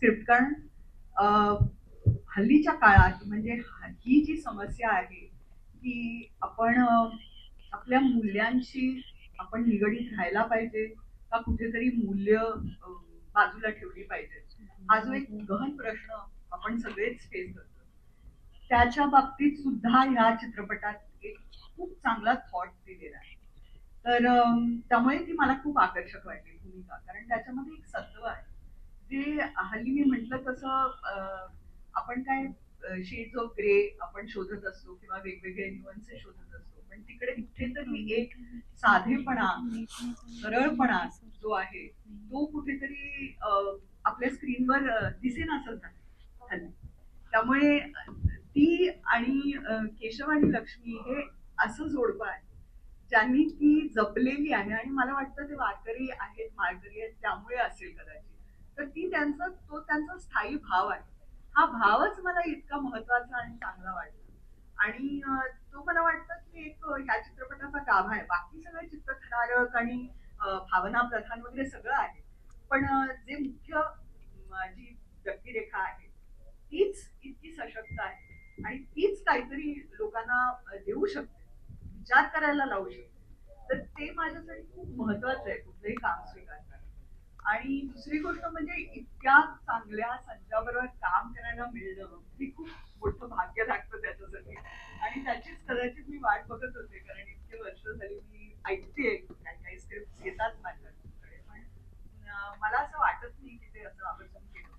Script कारण हल्लीच्या काळात म्हणजे ही जी समस्या आहे की आपण आपल्या मूल्यांशी आपण निगडीत राहायला पाहिजे का कुठेतरी मूल्य बाजूला ठेवली पाहिजे. हा जो एक गहन प्रश्न आपण सगळेच फेस करतो. त्याच्या बाबतीत सुद्धा ह्या चित्रपटात एक खूप चांगला थॉट दिलेला आहे. तर त्यामुळे ती मला खूप आकर्षक वाटली भूमिका. कारण त्याच्यामध्ये एक सत्व आहे. जे हल्ली मी म्हंटल तसं आपण काय शेड्स ऑफ ग्रे आपण शोधत असतो किंवा वेगवेगळे न्युअन्सेस शोधत असतो. पण तिकडे कुठेतरी एक साधेपणा सरळपणा जो आहे तो कुठेतरी आपल्या स्क्रीनवर दिसेन असं झालं त्यामुळे ती आणि केशव आणि लक्ष्मी हे असं जोडपं आहे ज्यांनी ती जपलेली आहे. आणि मला वाटतं ते वारकरी आहेत माळकरी आहेत त्यामुळे असेल. त्यांचा तो त्यांचा स्थायी भाव आहे. हा भावच मला इतका महत्त्वाचा आणि चांगला वाटला. आणि तो मला वाटतं की एक ह्या चित्रपटाचा गाभा आहे. बाकी सगळे चित्रथरारक आणि भावना प्रधान वगैरे सगळं आहे. पण जे मुख्य जी व्यक्तिरेखा आहे तीच इतकी सशक्त आहे. आणि तीच काहीतरी लोकांना देऊ शकते. विचार करायला लावू शकते. तर ते माझ्यासाठी खूप महत्वाचं आहे. कुठलंही काम स्वीकारताना आणि दुसरी गोष्ट म्हणजे इतक्या चांगल्या संचाबरोबर काम करायला मिळणं हे खूप मोठं भाग्य लागतं त्याच्यासाठी आणि त्याचीच कदाचित मी वाट बघत होते कारण इतके वर्ष झाली मी ऐकते काही काही स्क्रिप्ट येतात माझ्याकडे पण मला असं वाटत नाही की ते असं आवर्जून केलं.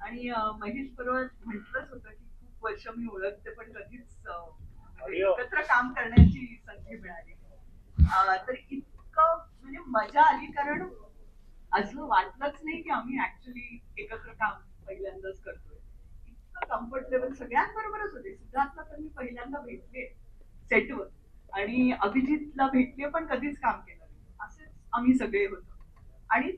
आणि महेश बरोबर म्हटलंच होतं की खूप वर्ष मी ओळखते पण कधीच अरे. एकत्र काम करण्याची संधी मिळाली तर इतकं म्हणजे मजा आली कारण असं वाटलंच नाही की आम्ही ऍक्च्युली एकत्र काम पहिल्यांदाच करतोय. इतकं कम्फर्टेबल सगळ्यांबरोबरच होते. सिद्धार्थला तर मी पहिल्यांदा भेटले सेटवर आणि अभिजितला भेटले पण कधीच काम केलं नाही. असेच आम्ही सगळे होतो. आणि